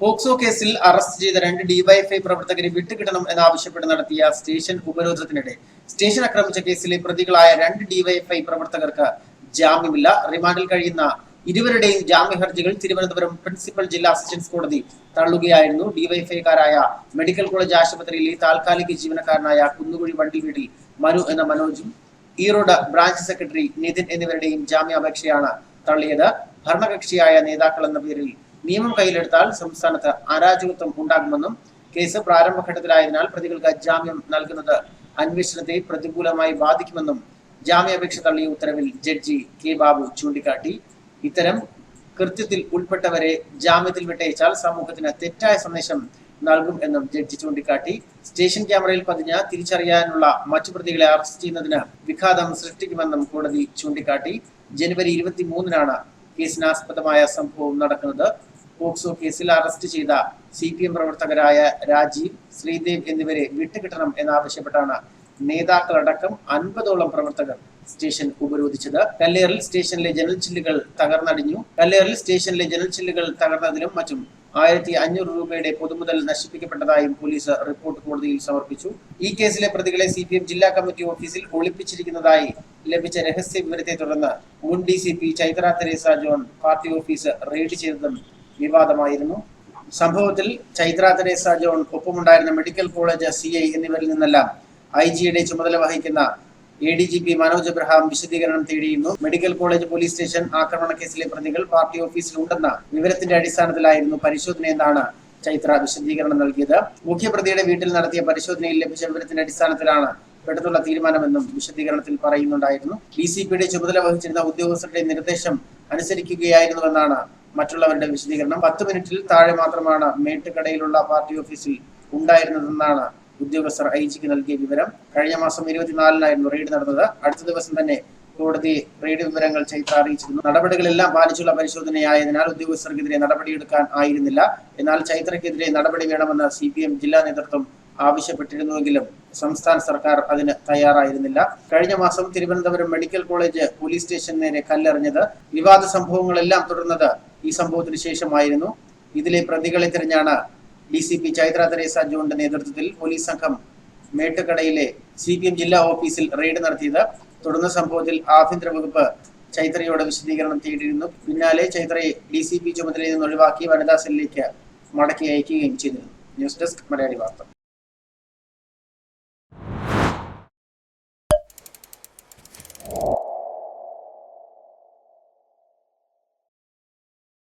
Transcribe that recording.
POCSO കേസിൽ arrest ചെയ്ത രണ്ട് ഡിവൈഎഫ്ഐ പ്രവർത്തകരെ വിട്ടുകിട്ടണം എന്നാവശ്യപ്പെട്ട് നടത്തിയ സ്റ്റേഷൻ ഉപരോധത്തിനിടെ. സ്റ്റേഷൻ ആക്രമിച്ച കേസിലെ പ്രതികളായ രണ്ട് ഡിവൈഎഫ്ഐ പ്രവർത്തകർക്ക് ജാമ്യമില്ല. റിമാൻഡിൽ കഴിയുന്ന ഇരുവരുടെയും ജാമ്യ ഹർജികൾ തിരുവനന്തപുരം പ്രിൻസിപ്പൽ ജില്ലാ അസിസ്റ്റൻസ് കോടതി തള്ളുകയായിരുന്നു. ഡിവൈഎഫ്ഐക്കാരായ മെഡിക്കൽ കോളേജ് ആശുപത്രിയിലെ താൽക്കാലിക ജീവനക്കാരനായ കുന്നുകുഴി വണ്ടി വീട്ടിൽ മനു എന്ന മനോജും ഈറോഡ് ബ്രാഞ്ച് സെക്രട്ടറി നിതിൻ എന്നിവരുടെയും ജാമ്യാപേക്ഷയാണ് തള്ളിയത്. ഭരണകക്ഷിയായ നേതാക്കൾ എന്ന പേരിൽ നിയമം കയ്യിലെടുത്താൽ സംസ്ഥാനത്ത് അരാജകത്വം ഉണ്ടാകുമെന്നും കേസ് പ്രാരംഭഘട്ടത്തിലായതിനാൽ പ്രതികൾക്ക് ജാമ്യം നൽകുന്നത് അന്വേഷണത്തെ പ്രതികൂലമായി ബാധിക്കുമെന്നും ജാമ്യാപേക്ഷ തള്ളിയ ഉത്തരവിൽ ജഡ്ജി കെ ബാബു ചൂണ്ടിക്കാട്ടി. ഇത്തരം കൃത്യത്തിൽ ഉൾപ്പെട്ടവരെ ജാമ്യത്തിൽ വിട്ടയച്ചാൽ സമൂഹത്തിന് തെറ്റായ സന്ദേശം നൽകും എന്നും ജഡ്ജി ചൂണ്ടിക്കാട്ടി. സ്റ്റേഷൻ ക്യാമറയിൽ പതിഞ്ഞ തിരിച്ചറിയാനുള്ള മറ്റു പ്രതികളെ അറസ്റ്റ് ചെയ്യുന്നതിന് വിഘാതം സൃഷ്ടിക്കുമെന്നും കോടതി ചൂണ്ടിക്കാട്ടി. ജനുവരി ഇരുപത്തി മൂന്നിനാണ് കേസിനാസ്പദമായ സംഭവം നടക്കുന്നത്. പോക്സോ കേസിൽ അറസ്റ്റ് ചെയ്ത സി പി എം പ്രവർത്തകരായ രാജീവ് ശ്രീദേവ് എന്നിവരെ വിട്ടുകിട്ടണം എന്നാവശ്യപ്പെട്ടാണ് നേതാക്കളടക്കം അൻപതോളം പ്രവർത്തകർ സ്റ്റേഷൻ ഉപരോധിച്ചത്. കല്ലേറിൽ സ്റ്റേഷനിലെ ജനൽ ചില്ലുകൾ തകർന്നടിഞ്ഞു. കല്ലേറിൽ സ്റ്റേഷനിലെ ജനൽ ചില്ലുകൾ തകർന്നതിലും മറ്റും ആയിരത്തി അഞ്ഞൂറ് രൂപയുടെ പൊതുമുതൽ നശിപ്പിക്കപ്പെട്ടതായും പോലീസ് റിപ്പോർട്ട് കോടതിയിൽ സമർപ്പിച്ചു. ഈ കേസിലെ പ്രതികളെ സി പി എം ജില്ലാ കമ്മിറ്റി ഓഫീസിൽ ഒളിപ്പിച്ചിരിക്കുന്നതായി ലഭിച്ച രഹസ്യ വിവരത്തെ തുടർന്ന് മുൻ D C P Chaitra Theresa John party office raid ചെയ്തതും വിവാദമായിരുന്നു. സംഭവത്തിൽ ചൈത്ര തെരേസ ജോൺ ഒപ്പമുണ്ടായിരുന്ന മെഡിക്കൽ കോളേജ് സി ഐ എന്നിവരിൽ നിന്നെല്ലാം ഐ ജിയുടെ ചുമതല വഹിക്കുന്ന A D G P Manoj Abraham വിശദീകരണം തേടിയിരുന്നു. മെഡിക്കൽ കോളേജ് പോലീസ് സ്റ്റേഷൻ ആക്രമണ കേസിലെ പ്രതികൾ പാർട്ടി ഓഫീസിൽ ഉണ്ടെന്ന വിവരത്തിന്റെ അടിസ്ഥാനത്തിലായിരുന്നു പരിശോധനയെന്നാണ് ചൈത്ര വിശദീകരണം നൽകിയത്. മുഖ്യപ്രതിയുടെ വീട്ടിൽ നടത്തിയ പരിശോധനയിൽ ലഭിച്ച വിവരത്തിന്റെ അടിസ്ഥാനത്തിലാണ് പെട്ടെന്നുള്ള തീരുമാനമെന്നും വിശദീകരണത്തിൽ പറയുന്നുണ്ടായിരുന്നു. ഡി സി പിയുടെ ചുമതല വഹിച്ചിരുന്ന ഉദ്യോഗസ്ഥരുടെ നിർദ്ദേശം അനുസരിക്കുകയായിരുന്നുവെന്നാണ് മറ്റുള്ളവരുടെ വിശദീകരണം. പത്ത് മിനിറ്റിൽ താഴെ മാത്രമാണ് മേട്ടുകടയിലുള്ള പാർട്ടി ഓഫീസിൽ ഉണ്ടായിരുന്നതെന്നാണ് ഉദ്യോഗസ്ഥർ ഐ ജിക്ക് നൽകിയ വിവരം. കഴിഞ്ഞ മാസം ഇരുപത്തിനാലിനായിരുന്നു റെയ്ഡ് നടന്നത്. അടുത്ത ദിവസം തന്നെ കോടതി റെയ്ഡ് വിവരങ്ങൾ ചൈത്ര അറിയിച്ചിരുന്നു. നടപടികളെല്ലാം പാലിച്ചുള്ള പരിശോധനയായതിനാൽ ഉദ്യോഗസ്ഥർക്കെതിരെ നടപടിയെടുക്കാൻ ആയിരുന്നില്ല. എന്നാൽ ചൈത്രയ്ക്കെതിരെ നടപടി വേണമെന്ന് സി ജില്ലാ നേതൃത്വം ആവശ്യപ്പെട്ടിരുന്നുവെങ്കിലും സംസ്ഥാന സർക്കാർ അതിന് തയ്യാറായിരുന്നില്ല. കഴിഞ്ഞ മാസം Thiruvananthapuram medical college police station നേരെ കല്ലെറിഞ്ഞത്. വിവാദ സംഭവങ്ങളെല്ലാം തുടർന്നത് ഈ സംഭവത്തിന് ശേഷമായിരുന്നു. ഇതിലെ പ്രതികളെ തിരഞ്ഞാണ് D C P Chaitra Theresa ജോണിന്റെ നേതൃത്വത്തിൽ പോലീസ് സംഘം മേട്ടുകടയിലെ സി പി എം ജില്ലാ ഓഫീസിൽ റെയ്ഡ് നടത്തിയത്. തുടർന്ന് സംഭവത്തിൽ ആഭ്യന്തര വകുപ്പ് ചൈത്രയോട് വിശദീകരണം തേടിയിരുന്നു. പിന്നാലെ ചൈത്രയെ ഡി സി പി ചുമതലയിൽ നിന്ന് ഒഴിവാക്കി വനിതാ സെല്ലിലേക്ക് മടക്കി അയക്കുകയും ചെയ്തിരുന്നു. ന്യൂസ് ഡെസ്ക് മലയാളി വാർത്ത.